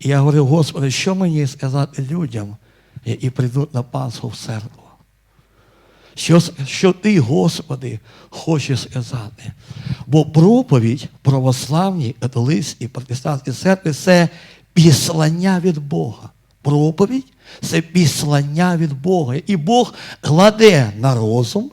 І я говорив, Господи, що мені сказати людям, які прийдуть на Пасху в церкву? Що, що ти, Господи, хочеш сказати? Бо проповідь православній, католицькій, протестантській церкві це післання від Бога. Проповідь це післання від Бога. І Бог кладе на розум,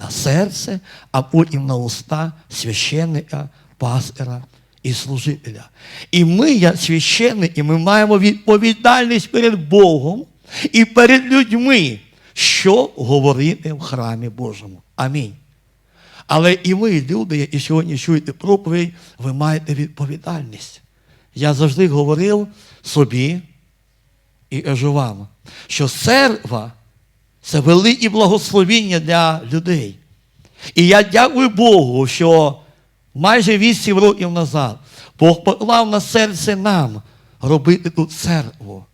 на серце, а потім на уста священника, пастора і служителя. І ми, як священники, ми маємо відповідальність перед Богом і перед людьми, що говорити в храмі Божому. Амінь. Але і ви, люди, які сьогодні чуєте проповідь, ви маєте відповідальність. Я завжди говорив собі і вам, що церква це велике благословіння для людей. І я дякую Богу, що майже 8 років назад Бог поклав на серце нам робити тут церкву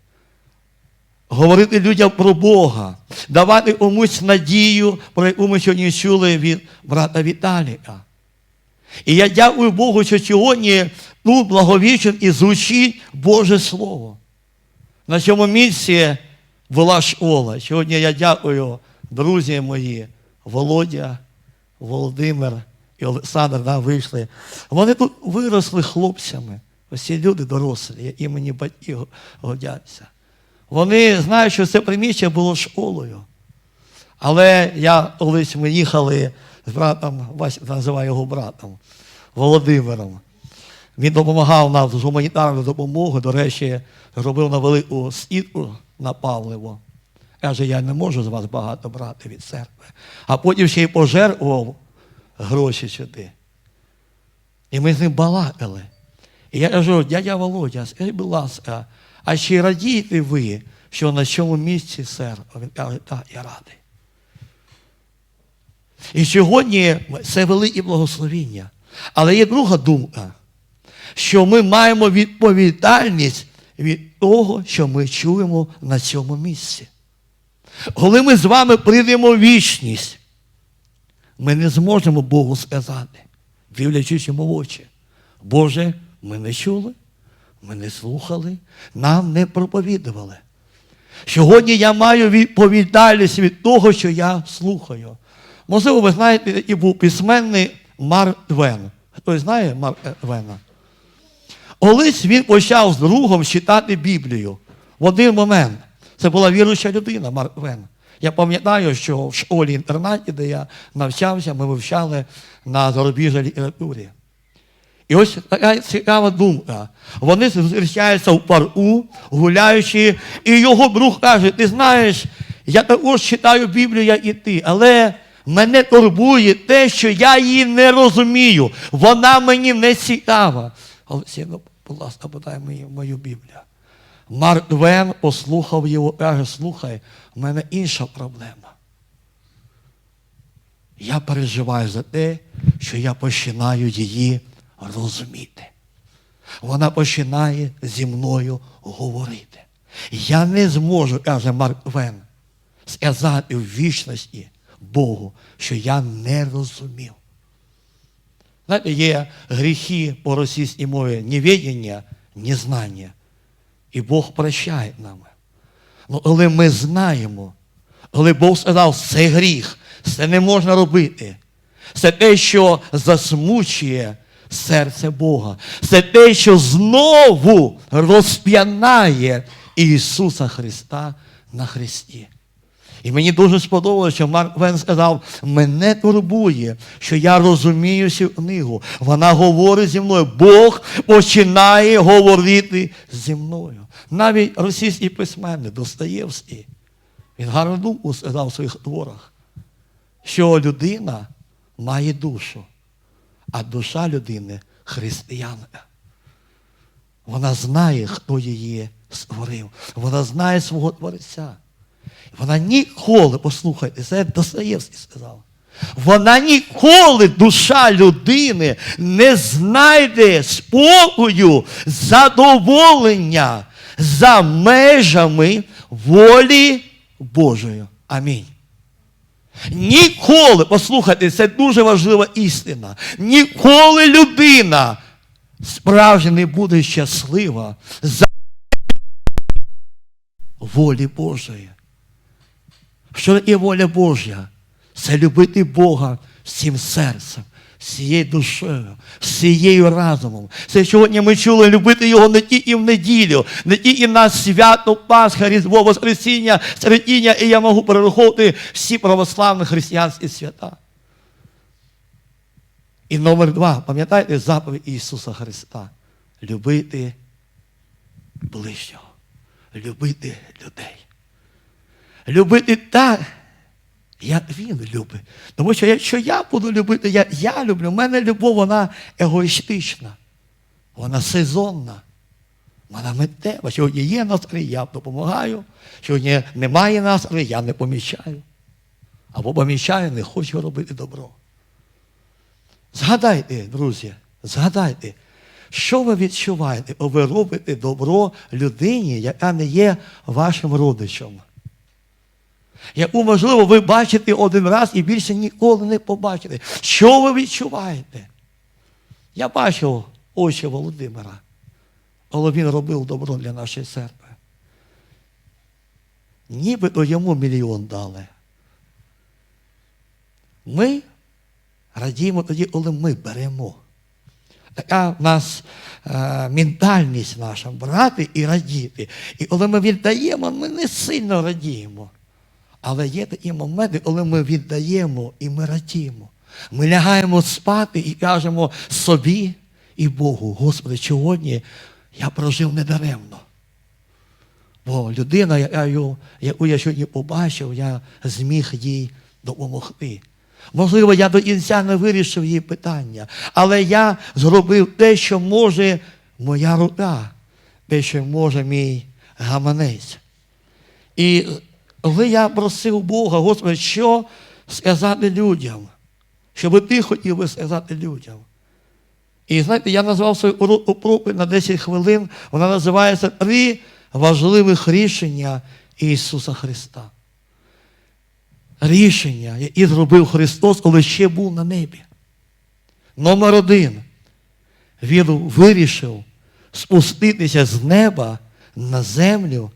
говорити людям про Бога, давати комусь надію, про яку ми сьогодні чули від брата Віталіка. І я дякую Богу, що сьогодні тут благовічен і звучить Боже Слово. На цьому місці була школа. Сьогодні я дякую, друзі мої, Володя, Володимир і Олександр да, вийшли. Вони тут виросли хлопцями. Ось ці люди дорослі, які мені батьки годяться. Вони знають, що це приміщення було школою. Але я колись ми їхали з братом, Вася називаю його братом, Володимиром. Він допомагав нам з гуманітарною допомогою, до речі, робив на велику сітку на Павлево. Каже, я не можу з вас багато брати від церкви. А потім ще й пожертвував гроші сюди. І ми з ним балакали. І я кажу, дядя Володя, скажіть, будь ласка, а чи радієте ви, що на цьому місці церква? Він каже, так, я радий. І сьогодні це велике благословіння. Але є друга думка, що ми маємо відповідальність від того, що ми чуємо на цьому місці. Коли ми з вами прийдемо в вічність, ми не зможемо Богу сказати, дивлячись йому в очі. Боже, ми не чули, ми не слухали, нам не проповідували. Сьогодні я маю відповідальність від того, що я слухаю. Можливо, ви знаєте, який був письменний Марк Твен. Хтось знає Марка Твена? Колись він почав з другом читати Біблію в один момент. Це була віруюча людина, Марк Твен. Я пам'ятаю, що в школі-інтернаті, де я навчався, ми вивчали на зарубіжній літературі. І ось така цікава думка. Вони зустрічаються в парку, гуляючи, і його друг каже: ти знаєш, я також читаю Біблію, як і ти, але мене турбує те, що я її не розумію. Вона мені не цікава. Олексій, ну, будь ласка, подай мені мою Біблію. Марк Твен послухав його, каже, слухай, в мене інша проблема. Я переживаю за те, що я починаю її розуміти. Вона починає зі мною говорити. Я не зможу, каже Марк Твен, сказати в вічності Богу, що я не розумів. Знаєте, є гріхи по російській мові невідення, незнання. І Бог прощає нам. Ну, але ми знаємо, коли Бог сказав, це гріх, це не можна робити. Це те, що засмучує серце Бога. Це те, що знову розп'янає Ісуса Христа на Христі. І мені дуже сподобалося, що Марк Вен сказав, мене турбує, що я розумію цю книгу. Вона говорить зі мною. Бог починає говорити зі мною. Навіть російський письменник Достоєвський, він гарну думку сказав в своїх творах, що людина має душу, а душа людини християнка. Вона знає, хто її створив. Вона знає свого Творця. Вона ніколи, послухайте, це Достоєвський сказав. Вона ніколи, душа людини, не знайде спокою, задоволення за межами волі Божої. Амінь. Ніколи, послухайте, це дуже важлива істина. Ніколи людина справді не буде щаслива за волі Божої. Що є воля Божа? Це любити Бога всім серцем, всією душею, всією разумом. Це сьогодні ми чули любити Його не тільки в неділю, не тільки на свято Пасха, Різдво, Воскресіння, Середіння, і я можу перераховувати всі православні християнські свята. І номер два, пам'ятаєте заповідь Ісуса Христа? Любити ближнього, любити людей. Любити так, як він любить. Тому що якщо я буду любити, я, я люблю, в мене любов, вона егоїстична, вона сезонна, вона миттєва. Сьогодні є настрій, я допомагаю. Сьогодні немає настрою, я не помічаю. Або помічаю, не хочу робити добро. Згадайте, друзі, згадайте, що ви відчуваєте, бо ви робите добро людині, яка не є вашим родичем. Яку, можливо, ви бачите один раз і більше ніколи не побачите. Що ви відчуваєте? Я бачив очі Володимира, але він робив добро для нашої церкви. Нібито йому мільйон дали. Ми радіємо тоді, коли ми беремо. Така в нас е, ментальність наша брати і радіти. І коли ми віддаємо, ми не сильно радіємо. Але є такі моменти, коли ми віддаємо і ми радіємо. Ми лягаємо спати і кажемо собі і Богу, Господи, сьогодні я прожив недаремно. Бо людина, яку, яку я сьогодні побачив, я зміг їй допомогти. Можливо, я до кінця не вирішив її питання, але я зробив те, що може моя рука, те, що може мій гаманець. І коли я просив Бога, Господи, що сказати людям, що би ти хотів би сказати людям. І знаєте, я назвав свою проповідь на 10 хвилин, вона називається Три важливих рішення Ісуса Христа. Рішення, які зробив Христос, коли ще був на небі. Номер один. Він вирішив спуститися з неба на землю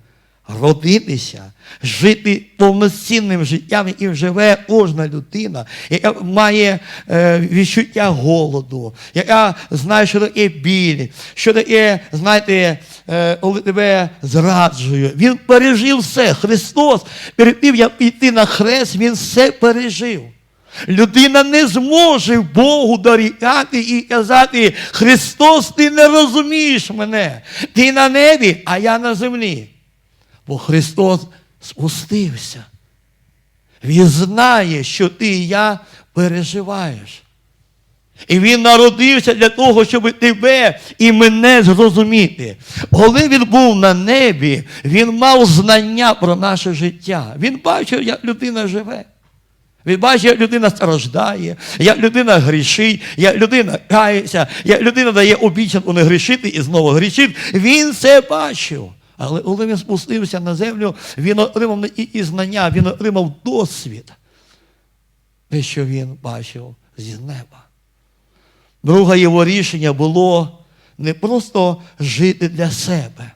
родитися, жити повноцінним життям, яким живе кожна людина, яка має е, відчуття голоду, яка знає, що таке біль, що таке, знаєте, е, тебе зраджує. Він пережив все. Христос, перед тим, як піти на хрест, Він все пережив. Людина не зможе Богу дорікати і казати, Христос, ти не розумієш мене. Ти на небі, а я на землі. Бо Христос спустився. Він знає, що ти і я переживаєш. І Він народився для того, щоб тебе і мене зрозуміти. Коли він був на небі, він мав знання про наше життя. Він бачив, як людина живе. Він бачить, як людина страждає, як людина грішить, як людина кається, як людина дає обіцянку не грішити і знову грішить. Він це бачив. Але коли він спустився на землю, він отримав не і знання, він отримав досвід, те, що він бачив зі неба. Друге його рішення було не просто жити для себе.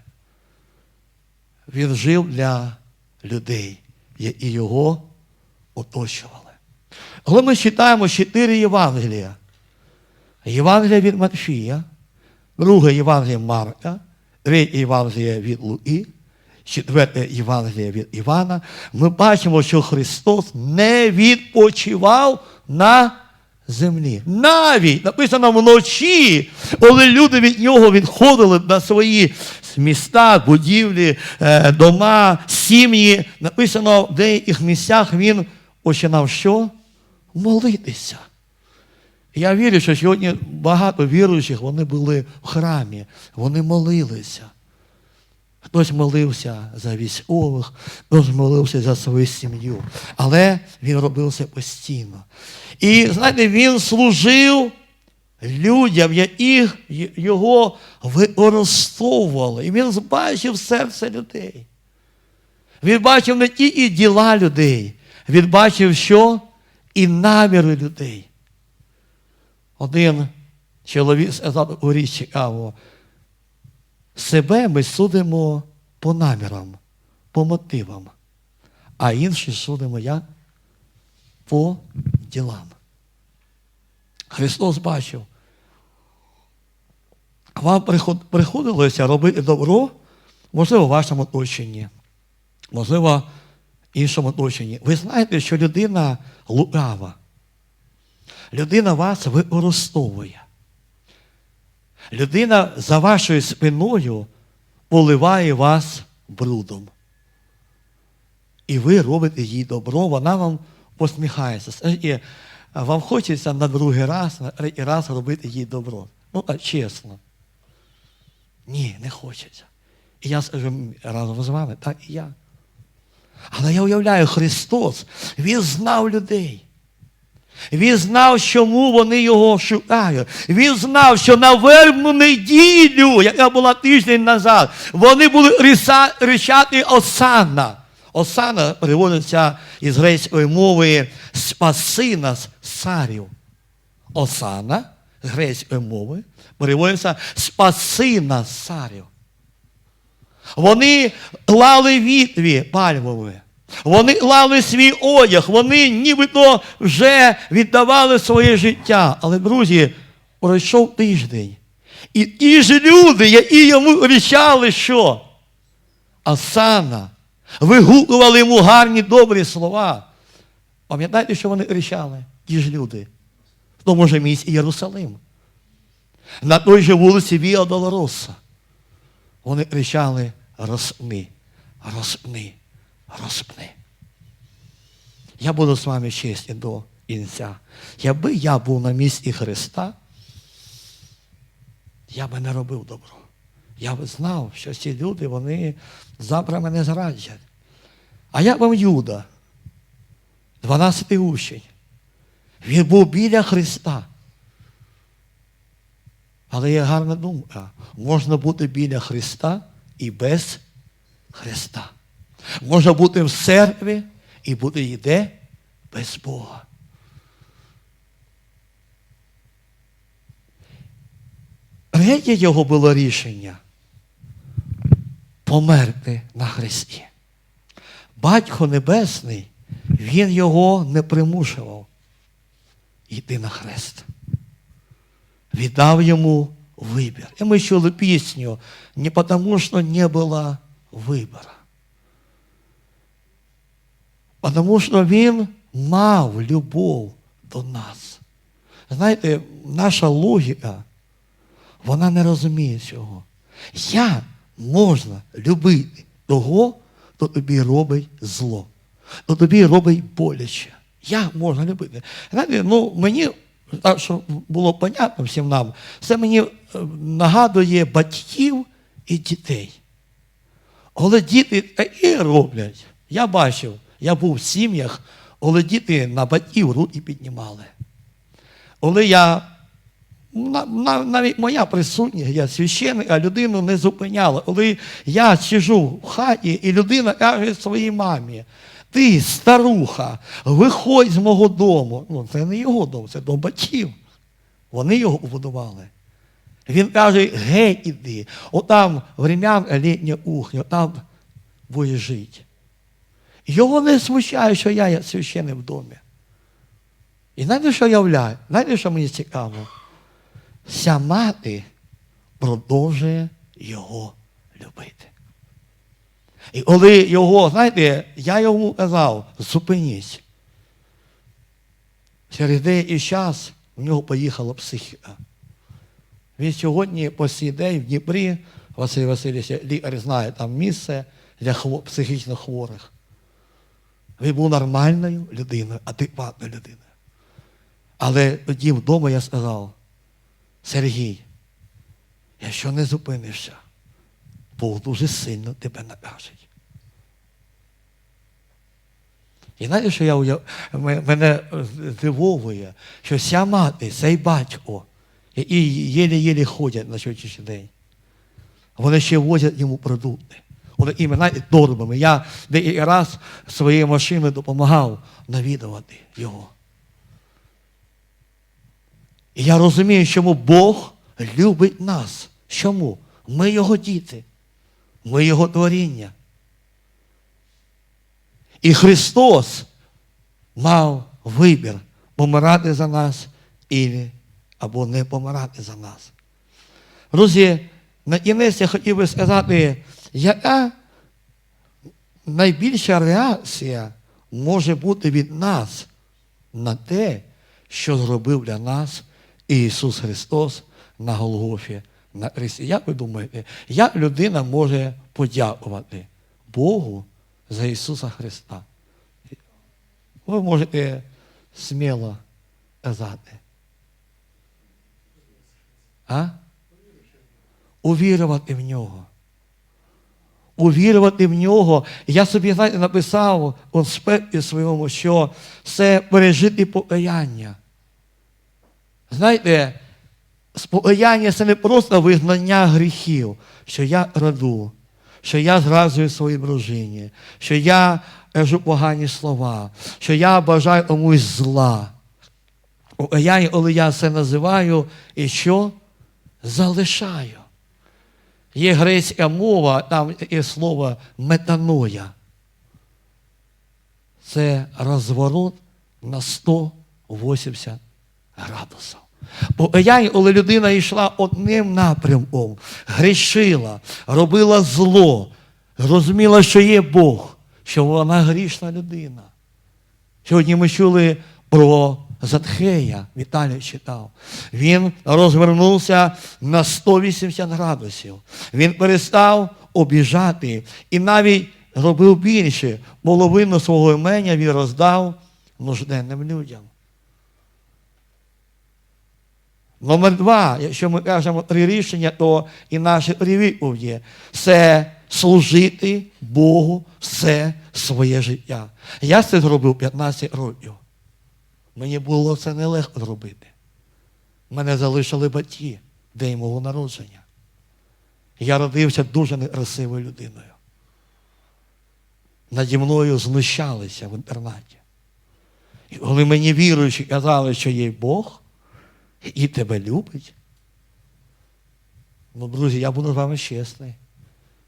Він жив для людей, які його оточували. Коли ми читаємо чотири Євангелія, Євангелія від Матфія, друге Євангелія Марка, третє Євангеліє від Луї, четверте Євангеліє від Івана, ми бачимо, що Христос не відпочивав на землі. Навіть написано вночі, коли люди від нього відходили на свої міста, будівлі, е, дома, сім'ї, написано в деяких місцях він починав що? Молитися. Я вірю, що сьогодні багато віруючих вони були в храмі, вони молилися. Хтось молився за військових, хтось молився за свою сім'ю. Але він робив це постійно. І знаєте, він служив людям, яких його використовували. І він збачив серце людей. Він бачив не тільки діла людей, він бачив, що і наміри людей. Один чоловік сказав у річ цікаво, себе ми судимо по намірам, по мотивам, а інші судимо як? По ділам. Христос бачив, вам приходилося робити добро, можливо, в вашому оточенні, можливо, в іншому оточенні. Ви знаєте, що людина лукава. Людина вас використовує. Людина за вашою спиною поливає вас брудом. І ви робите їй добро, вона вам посміхається. Скажіть, а вам хочеться на другий раз, на третій раз робити їй добро. Ну, так чесно. Ні, не хочеться. І я скажу разом з вами, так і я. Але я уявляю, Христос, Він знав людей. Він знав, чому вони його шукають. Він знав, що на вербну неділю, яка була тиждень назад, вони були ричати Осана. Осана переводиться із грецької мови спаси нас царів. Осана з грецької мови переводиться спаси нас царів. Вони лали вітві пальмові. Вони лали свій одяг, вони нібито вже віддавали своє життя. Але, друзі, пройшов тиждень. І ті ж люди, які йому кричали, що? Асана, вигукували йому гарні добрі слова. Пам'ятаєте, що вони кричали? Ті ж люди. В тому ж місці Єрусалим. На той же вулиці Віа Долороса. Вони кричали розпни, розпни, розпни. Я буду з вами чесні до кінця. Якби я був на місці Христа, я би не робив добро. Я б знав, що ці люди, вони завтра мене зраджать. А я вам Юда, 12 учень. Він був біля Христа. Але є гарна думка. Можна бути біля Христа і без Христа. Можна бути в церкві і бути йде без Бога. Третє його було рішення померти на Христі. Батько Небесний, він його не примушував йти на хрест віддав йому вибір. І ми чули пісню не тому, що не було вибору. Тому що він мав любов до нас. Знаєте, наша логіка, вона не розуміє цього. Як можна любити того, хто тобі робить зло, хто тобі робить боляче. Як можна любити? Знаєте, ну мені так, щоб було понятно всім нам, це мені е, нагадує батьків і дітей. Коли діти такі роблять, я бачив, я був в сім'ях, коли діти на батьків руки піднімали. Коли я, на- на- навіть моя присутність, я священник, а людину не зупиняла. Коли я сижу в хаті, і людина каже своїй мамі, ти, старуха, виходь з мого дому. Ну, це не його дом, це дом батьків. Вони його побудували. Він каже, гей, іди, отам врем'ян літня кухня, там будеш жити. Його не смущає, що я священник в домі. І знаєте, що являє? Знаєте, що мені цікаво? Ця мати продовжує його любити. І коли його, знаєте, я йому казав, зупиніться. Через деякий час в нього поїхала психіка. Він сьогодні по сій день в Дніпрі, Василь Васильович, лікар знає там місце для психічно хворих. Він був нормальною людиною, адекватною людиною. Але тоді вдома я сказав, Сергій, якщо не зупинишся, Бог дуже сильно тебе накажить. І знаєте, що я уяв... мене здивовує, що ця мати, цей батько, які єлі-єлі ходять на сьогоднішній день, вони ще возять йому продукти. Вони імена і торбами. Я деякий раз своєю машиною допомагав навідувати його. І я розумію, чому Бог любить нас. Чому? Ми його діти, ми його творіння. І Христос мав вибір помирати за нас і, або не помирати за нас. Друзі, на кінець я хотів би сказати, яка найбільша реакція може бути від нас на те, що зробив для нас Ісус Христос на Голгофі на Христі. Як ви думаєте, як людина може подякувати Богу за Ісуса Христа? Ви можете сміло казати. А? Увірувати в нього. Увірувати в нього. Я собі написав у спеці своєму, що це пережити покаяння. Знаєте, спокаяння це не просто визнання гріхів, що я раду, що я зразую своїй дружині, що я кажу погані слова, що я бажаю комусь зла. Покаяння, коли я це називаю, і що? Залишаю. Є грецька мова, там є слово метаноя. Це розворот на 180 градусів. Покаяння, коли людина йшла одним напрямком, грішила, робила зло, розуміла, що є Бог, що вона грішна людина. Сьогодні ми чули про Затхея, Віталій читав. Він розвернувся на 180 градусів. Він перестав обіжати і навіть робив більше. Половину свого імення він роздав нужденним людям. Номер два, якщо ми кажемо три рішення, то і наші три відповіді – це служити Богу все своє життя. Я це зробив 15 років. Мені було це нелегко зробити. Мене залишили батьки день мого народження. Я родився дуже некрасивою людиною. Наді мною знущалися в інтернаті. І коли мені віруючі казали, що є Бог і тебе любить, ну, друзі, я буду з вами чесний.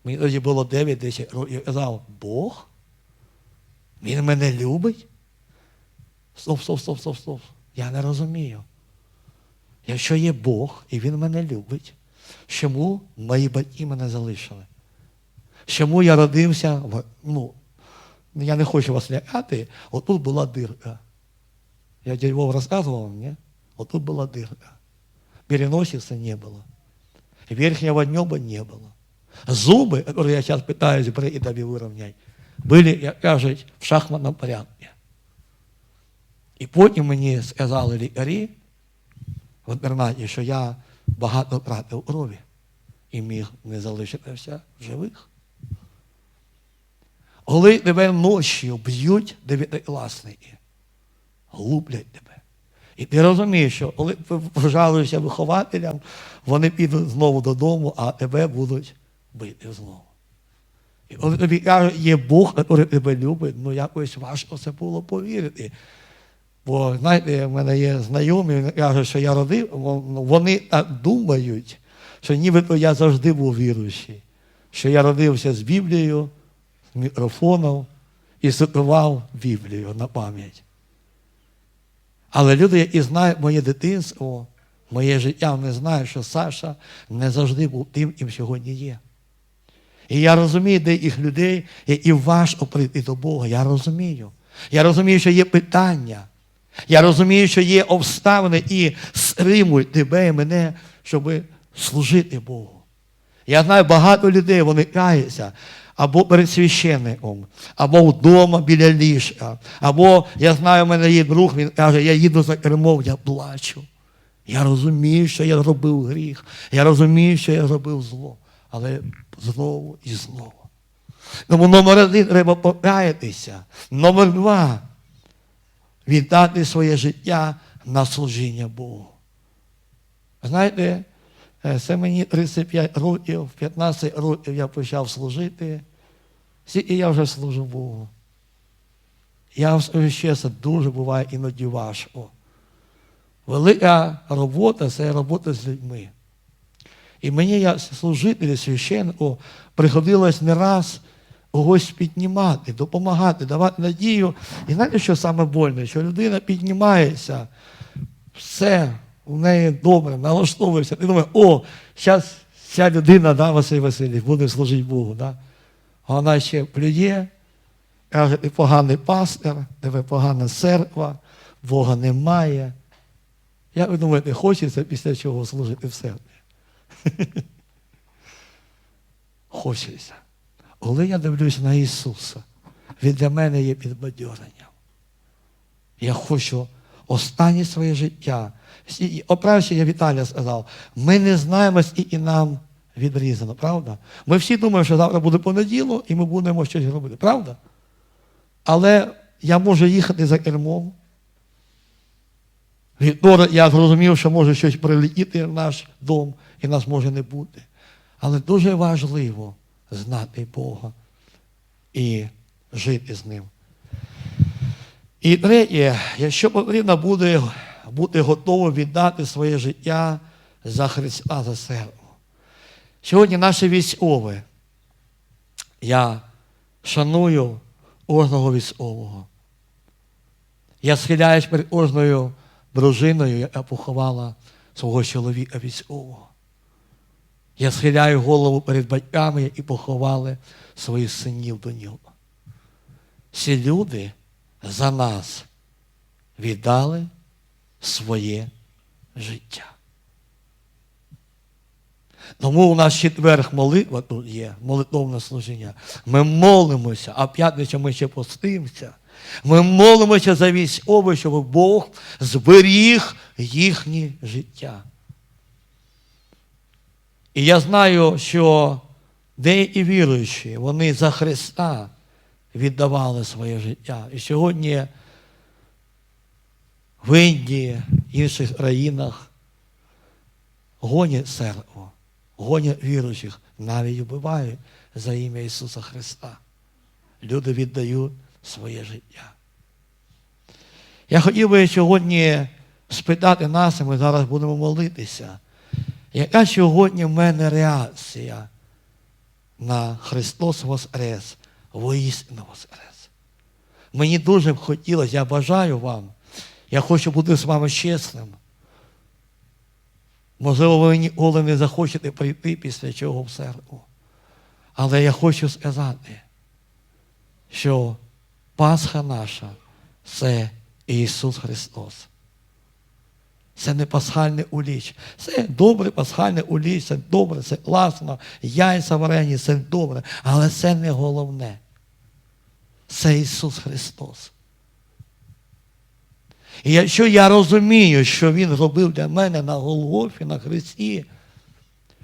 Мені тоді було 9-10 років. Я казав, Бог? Він мене любить? Стоп, стоп, стоп, стоп, стоп. Я не розумію. Якщо є Бог і Він мене любить, чому мої батьки мене залишили? Чому я родився, в, ну, я не хочу вас лякати, отут була дирка. Я дядь Вов розказував мені, отут була дирка. Переносицы не было. Верхнего неба не было. Зубы, которые я сейчас пытаюсь при Идове выровнять, были, як кажуть, в шахматном порядке. І потім мені сказали лікарі в інтернаті, що я багато втратив крові і міг не залишитися в живих. Коли тебе ночі б'ють дев'ятикласники, глуплять тебе. І ти розумієш, що коли пожалуєшся вихователям, вони підуть знову додому, а тебе будуть бити знову. І коли тобі кажуть, є Бог, який тебе любить, ну якось важко це було повірити. Бо, знаєте, в мене є знайомі, він каже, що я родив, вони так думають, що нібито я завжди був віруючий, що я родився з Біблією, з мікрофоном і цитував Біблію на пам'ять. Але люди, які знають моє дитинство, моє життя, вони знають, що Саша не завжди був тим, ким сьогодні є. І я розумію деяких людей, які важко прийти до Бога. Я розумію. Я розумію, що є питання. Я розумію, що є обставини і стримують тебе і мене, щоб служити Богу. Я знаю, багато людей вони каються або перед священником, або вдома біля ліжка, або я знаю, в мене є друг, він каже, я їду за кермом, я плачу. Я розумію, що я зробив гріх. Я розумію, що я зробив зло. Але знову і знову. Тому номер один треба покаятися. Номер два віддати своє життя на служіння Богу. Знаєте, е, це мені 35 років, 15 років я почав служити, і я вже служу Богу. Я скажу чесно, дуже буває іноді важко. Велика робота це робота з людьми. І мені, як служителю священнику, приходилось не раз когось піднімати, допомагати, давати надію. І знаєте, що саме больне? Що людина піднімається, все у неї добре, налаштовується. Ти думаєш, о, зараз ця людина, да, Василь Васильович, буде служити Богу. Да? А вона ще плює, каже, ти поганий пастир, тебе погана церква, Бога немає. Як ви думаєте, хочеться після чого служити в церкві? Хочеться. Коли я дивлюсь на Ісуса, Він для мене є підбадьоренням. Я хочу останнє своє життя. І- Оправше я Віталія сказав, ми не знаємо, скільки нам відрізано, правда? Ми всі думаємо, що завтра буде понеділок і ми будемо щось робити, правда? Але я можу їхати за кермом. Вівторок я зрозумів, що може щось прилетіти в наш дом і нас може не бути. Але дуже важливо знати Бога і жити з ним. І третє, якщо потрібно буде бути готовим віддати своє життя за Христа за церкву. Сьогодні наші військові, я шаную кожного військового. Я схиляюсь перед кожною дружиною, яка поховала свого чоловіка військового. Я схиляю голову перед батьками, які поховали своїх синів до нього. Ці люди за нас віддали своє життя. Тому у нас четверг молитва тут є, молитовне служіння. Ми молимося, а п'ятниця ми ще постимося. Ми молимося за військових, щоб Бог зберіг їхнє життя. І я знаю, що деякі віруючі, вони за Христа віддавали своє життя. І сьогодні в Індії, інших країнах гонять церкву, гонять віруючих, навіть вбивають за ім'я Ісуса Христа. Люди віддають своє життя. Я хотів би сьогодні спитати нас, і ми зараз будемо молитися. Яка сьогодні в мене реакція на Христос Воскрес, воістину Воскрес? Мені дуже б хотілося, я бажаю вам, я хочу бути з вами чесним. Можливо, ви ніколи не захочете прийти після чого в церкву. Але я хочу сказати, що Пасха наша це Ісус Христос. Це не пасхальне уліч. Це добре пасхальне уліч, це добре, це класно, яйця варені, це добре. Але це не головне. Це Ісус Христос. І якщо я розумію, що Він робив для мене на Голгофі, на Христі,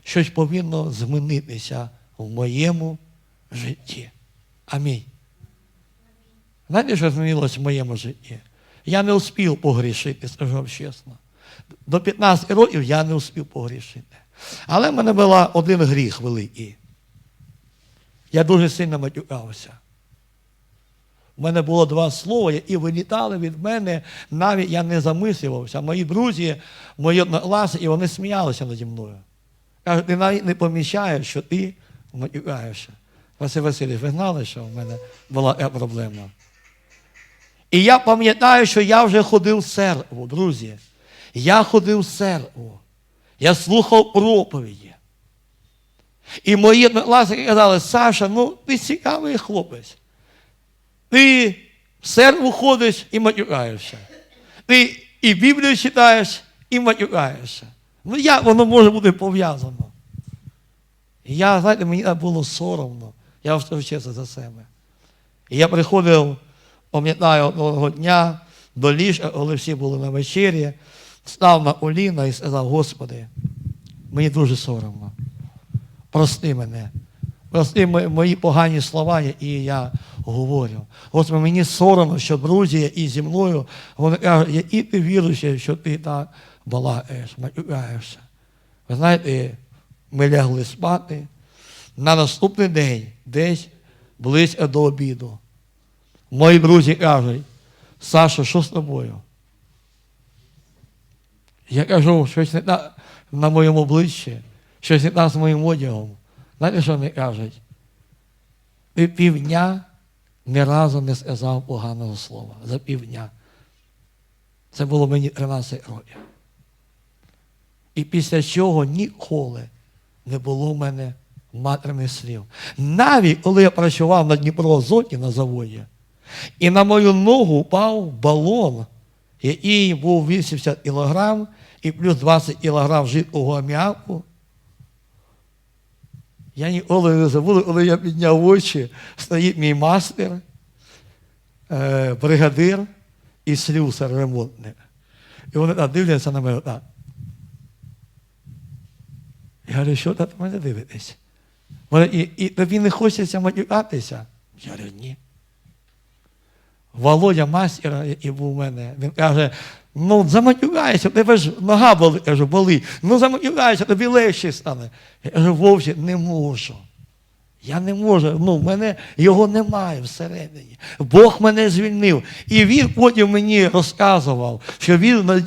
щось повинно змінитися в моєму житті. Амінь. Знаєте, що змінилось в моєму житті? Я не успів погрішити, скажу вам чесно. До 15 років я не успів погрішити. Але в мене був один гріх великий. Я дуже сильно матюкався. У мене було два слова, які вилітали від мене, навіть я не замислювався. Мої друзі, мої однокласники, і вони сміялися наді мною. Кажуть, ти навіть не помічаєш, що ти матюкаєшся. Василь Васильович, ви знали, що в мене була проблема. І я пам'ятаю, що я вже ходив в церкву, друзі. Я ходив в церкву. Я слухав проповіді. І мої однокласники казали, Саша, ну ти цікавий хлопець. Ти в церкву ходиш і матюкаєшся. Ти і Біблію читаєш, і матюкаєшся. Ну як воно може бути пов'язано? Я, знаєте, мені було соромно. Я вчився за себе. І я приходив, пам'ятаю, одного дня до ліжка, коли всі були на вечері, став на коліна і сказав, Господи, мені дуже соромно. Прости мене. Прости мої погані слова, які я говорю. Господи, мені соромно, що друзі, які зі мною, вони кажуть, які ти віруючий, що ти так балакаєш, матюкаєшся. Ви знаєте, ми лягли спати. На наступний день, десь близько до обіду, мої друзі кажуть, Саша, що з тобою? Я кажу, щось не так на моєму обличчі, щось не так з моїм одягом. Знаєте, що вони кажуть? і півдня ні разу не сказав поганого слова. За півдня. Це було мені 13 років. І після чого ніколи не було в мене матерних слів. Навіть коли я працював на Дніпроазоті на заводі, і на мою ногу впав балон, який був 80 кг і плюс 20 кг жидкого аміаку. Я ніколи не забуду, коли я підняв очі, стоїть мій мастер, е, бригадир і слюсар ремонтник. І вони так дивляться на мене так. Я говорю, що ти мене дивитесь? Вони, і, і тобі не хочеться матюкатися? Я говорю, ні. Володя мастер, який був у мене, він каже, ну заматюкайся, тебе ж нога болить, кажу, болить. Ну заматюкайся, тобі легше стане. Я кажу, вовче, не можу. Я не можу, ну, мене його немає всередині. Бог мене звільнив. І він потім мені розказував, що він е,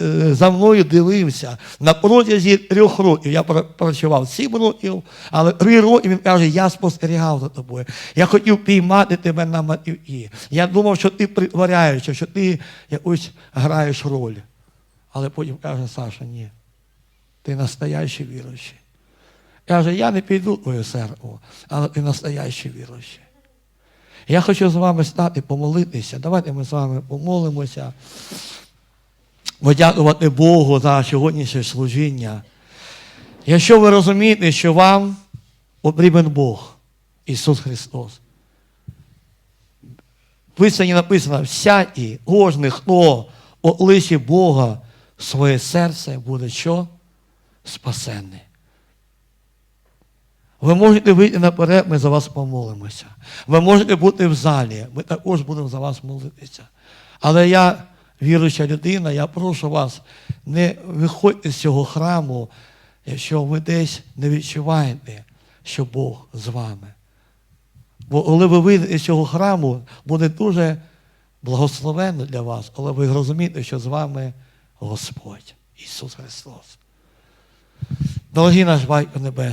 е, за мною дивився на протязі трьох років. Я працював сім років, але три роки він каже, я спостерігав за тобою. Я хотів піймати тебе на матюки. Я думав, що ти притворяєшся, що ти якусь граєш роль. Але потім каже, Саша, ні. Ти настоящий віруючий. Каже, я не піду в твою церкву, але ти настоящий віруючий. Я хочу з вами стати, помолитися. Давайте ми з вами помолимося. Подякувати Богу за сьогоднішнє служіння. Якщо ви розумієте, що вам потрібен Бог, Ісус Христос. В Писані написано, всякий, кожен, хто обличчя Бога своє серце, буде що? Спасенний. Ви можете вийти наперед, ми за вас помолимося. Ви можете бути в залі, ми також будемо за вас молитися. Але я, віруюча людина, я прошу вас, не виходьте з цього храму, якщо ви десь не відчуваєте, що Бог з вами. Бо коли ви вийдете з цього храму, буде дуже благословенно для вас, але ви розумієте, що з вами Господь Ісус Христос. Дорогі наш Батько Небесний,